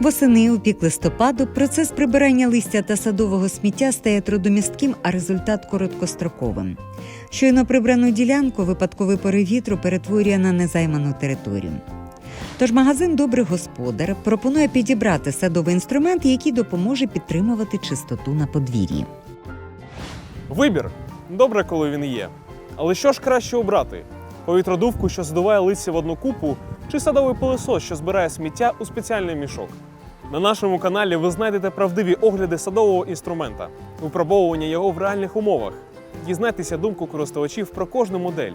Восени у пік листопаду процес прибирання листя та садового сміття стає трудомістким, а результат короткостроковим. Щойно прибрану ділянку випадковий порив вітру перетворює на незайману територію. Тож магазин Добрий господар пропонує підібрати садовий інструмент, який допоможе підтримувати чистоту на подвір'ї. Вибір добре, коли він є. Але що ж краще обрати? Повітродувку, що здуває листя в одну купу, чи садовий пилосос, що збирає сміття у спеціальний мішок. На нашому каналі ви знайдете правдиві огляди садового інструмента, випробовування його в реальних умовах. Дізнайтеся думку користувачів про кожну модель.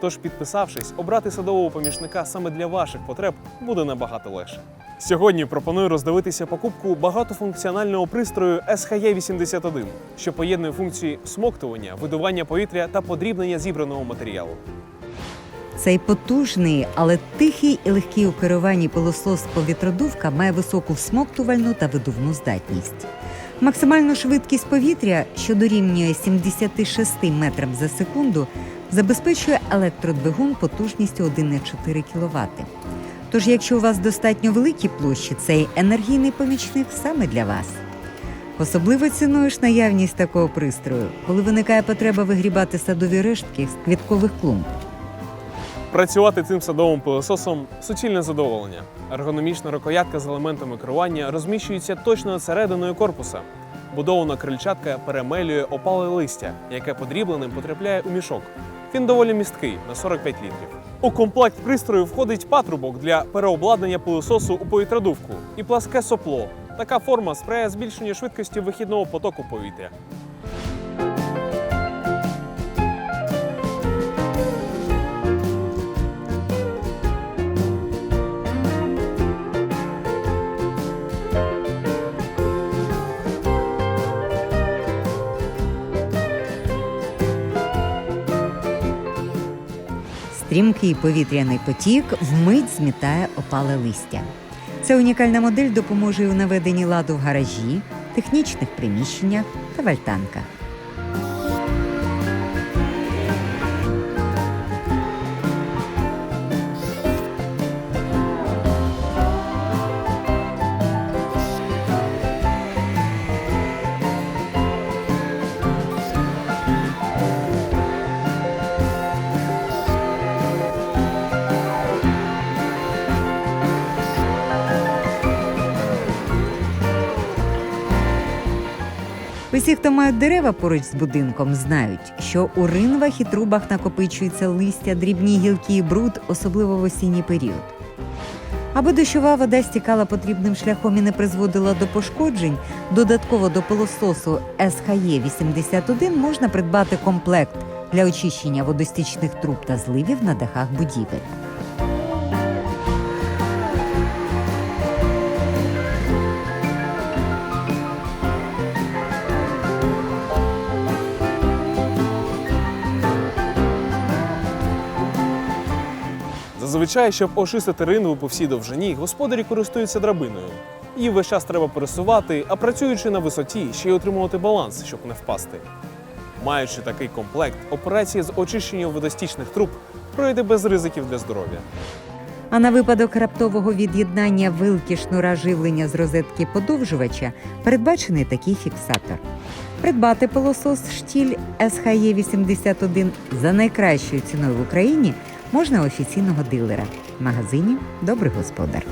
Тож, підписавшись, обрати садового помічника саме для ваших потреб буде набагато легше. Сьогодні пропоную роздивитися покупку багатофункціонального пристрою SHE81, що поєднує функції смоктування, видування повітря та подрібнення зібраного матеріалу. Цей потужний, але тихий і легкий у керуванні пилосос повітродувка має високу всмоктувальну та видувну здатність. Максимальну швидкість повітря, що дорівнює 76 метрам за секунду, забезпечує електродвигун потужністю 1,4 кВт. Тож, якщо у вас достатньо великі площі, цей енергійний помічник саме для вас. Особливо цінуєш наявність такого пристрою, коли виникає потреба вигрібати садові рештки з квіткових клумб. Працювати цим садовим пилососом суцільне задоволення. Ергономічна рукоятка з елементами керування розміщується точно серединою корпуса. Будована крильчатка перемелює опале листя, яке подрібленим потрапляє у мішок. Він доволі місткий на 45 літрів. У комплект пристрою входить патрубок для переобладнання пилососу у повітродувку і пласке сопло. Така форма сприяє збільшенню швидкості вихідного потоку повітря. Стрімкий повітряний потік вмить змітає опале листя. Ця унікальна модель допоможе у наведенні ладу в гаражі, технічних приміщеннях та в Усі, хто мають дерева поруч з будинком, знають, що у ринвах і трубах накопичується листя, дрібні гілки і бруд, особливо в осінній період. Аби дощова вода стікала потрібним шляхом і не призводила до пошкоджень, додатково до пилососу SHE 81 можна придбати комплект для очищення водостічних труб та зливів на дахах будівель. Зазвичай, щоб очистити ринву по всій довжині, господарі користуються драбиною. Її весь час треба пересувати, а працюючи на висоті, ще й отримувати баланс, щоб не впасти. Маючи такий комплект, операція з очищення водостічних труб пройде без ризиків для здоров'я. А на випадок раптового від'єднання вилки шнура живлення з розетки подовжувача передбачений такий фіксатор. Придбати пилосос штіль SHE 81 за найкращою ціною в Україні можна офіційного дилера в магазині Добрий господар.